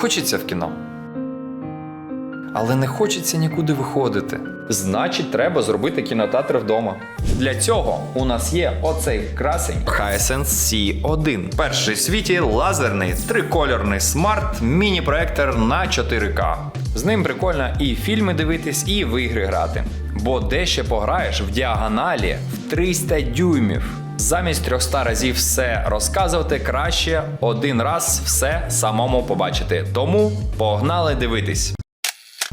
Хочеться в кіно. Але не хочеться нікуди виходити. Значить, треба зробити кінотеатр вдома. Для цього у нас є оцей красень Hisense C1. Перший в світі лазерний трикольорний смарт міні-проектор на 4К. З ним прикольно і фільми дивитись, і в ігри грати. Бо де ще пограєш в діагоналі в 300 дюймів. Замість 300 разів все розказувати, краще один раз все самому побачити. Тому погнали дивитись.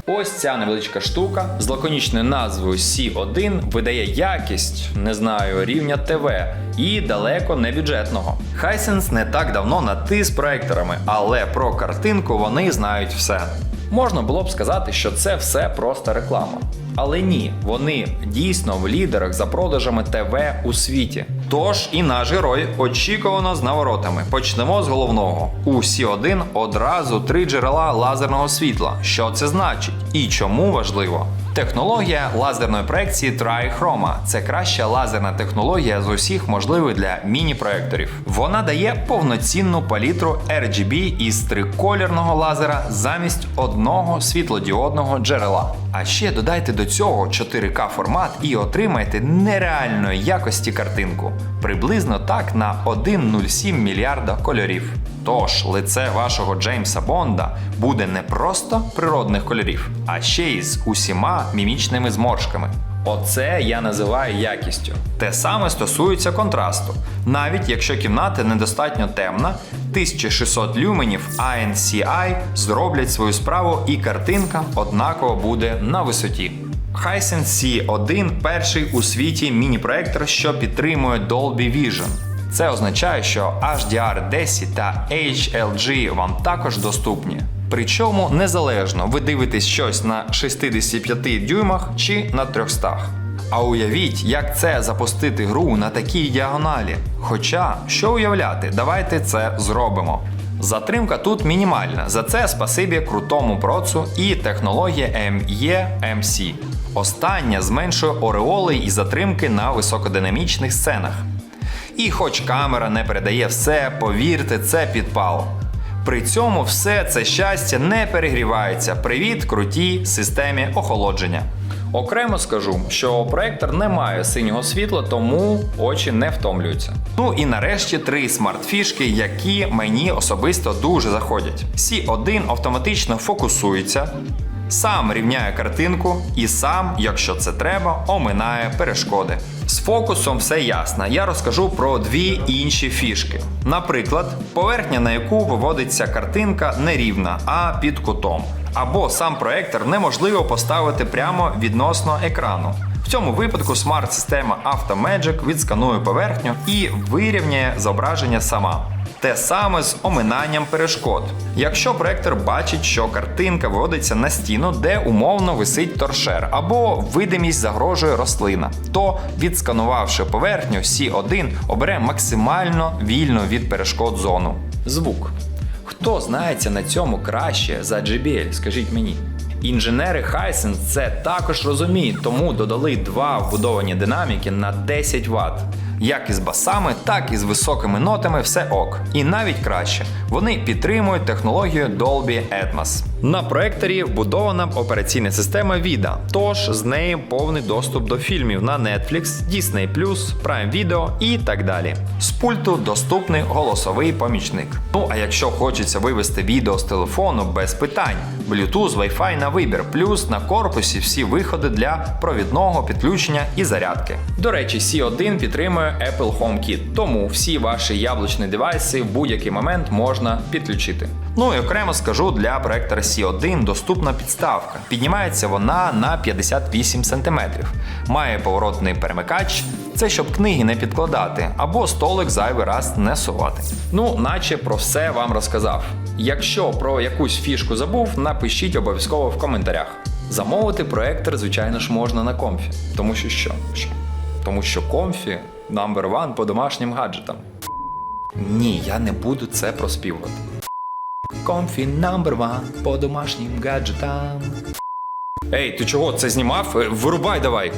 Ось ця невеличка штука з лаконічною назвою C1 видає якість, не знаю, рівня ТВ і далеко не бюджетного. Hisense не так давно на ти з проекторами, але про картинку вони знають все. Можна було б сказати, що це все просто реклама. Але ні, вони дійсно в лідерах за продажами ТВ у світі. Тож і наш герой очікувано з наворотами. Почнемо з головного. У Сі1 одразу три джерела лазерного світла. Що це значить і чому важливо? Технологія лазерної проекції Trichroma – це краща лазерна технологія з усіх можливих для міні-проекторів. Вона дає повноцінну палітру RGB із триколірного лазера замість одного світлодіодного джерела. А ще додайте до цього 4К формат і отримаєте нереальної якості картинку. Приблизно так на 1,07 мільярда кольорів. Тож лице вашого Джеймса Бонда буде не просто природних кольорів, а ще й з усіма мімічними зморшками. Оце я називаю якістю. Те саме стосується контрасту. Навіть якщо кімната недостатньо темна, 1600 люменів ANCI зроблять свою справу і картинка однаково буде на висоті. Hisense C1 перший у світі міні-проектор, що підтримує Dolby Vision. Це означає, що HDR10 та HLG вам також доступні. Причому незалежно ви дивитесь щось на 65 дюймах чи на 300. А уявіть, як це запустити гру на такій діагоналі. Хоча, що уявляти, давайте це зробимо. Затримка тут мінімальна, за це спасибі крутому процу і технологія ME-MC. Остання зменшує ореоли і затримки на високодинамічних сценах. І хоч камера не передає все, повірте, це підпал. При цьому все це щастя не перегрівається. Привіт, крутій системі охолодження. Окремо скажу, що проектор не має синього світла, тому очі не втомлюються. Ну і нарешті три смарт-фішки, які мені особисто дуже заходять. C1 автоматично фокусується, сам рівняє картинку і сам, якщо це треба, оминає перешкоди. З фокусом все ясно. Я розкажу про дві інші фішки. Наприклад, поверхня, на яку виводиться картинка, не рівна, а під кутом. Або сам проектор неможливо поставити прямо відносно екрану. В цьому випадку смарт-система AutoMagic відсканує поверхню і вирівняє зображення сама. Те саме з оминанням перешкод. Якщо проектор бачить, що картинка виводиться на стіну, де умовно висить торшер, або видимість загрожує рослина, то відсканувавши поверхню, C1 обере максимально вільну від перешкод зону. Звук. Хто знається на цьому краще за JBL, скажіть мені. Інженери Hisense це також розуміють, тому додали два вбудовані динаміки на 10 Вт. Як із басами, так і з високими нотами все ок. І навіть краще, вони підтримують технологію Dolby Atmos. На проекторі вбудована операційна система VIDA, тож з нею повний доступ до фільмів на Netflix, Disney+, Prime Video і так далі. З пульту доступний голосовий помічник. Ну а якщо хочеться вивести відео з телефону без питань, Bluetooth, Wi-Fi на вибір, плюс на корпусі всі виходи для провідного підключення і зарядки. До речі, C1 підтримує Apple HomeKit, тому всі ваші яблучні девайси в будь-який момент можна підключити. Ну і окремо скажу, для проектора C1 доступна підставка. Піднімається вона на 58 см. Має поворотний перемикач. Це щоб книги не підкладати, або столик зайвий раз не сувати. Ну, наче про все вам розказав. Якщо про якусь фішку забув, напишіть обов'язково в коментарях. Замовити проектор, звичайно ж, можна на комфі. Тому що? Що? Тому що комфі number one по домашнім гаджетам. Ні, я не буду це проспівувати. Комфі number one по домашнім гаджетам. Ей, ти чого це знімав? Е, Вирубай давай.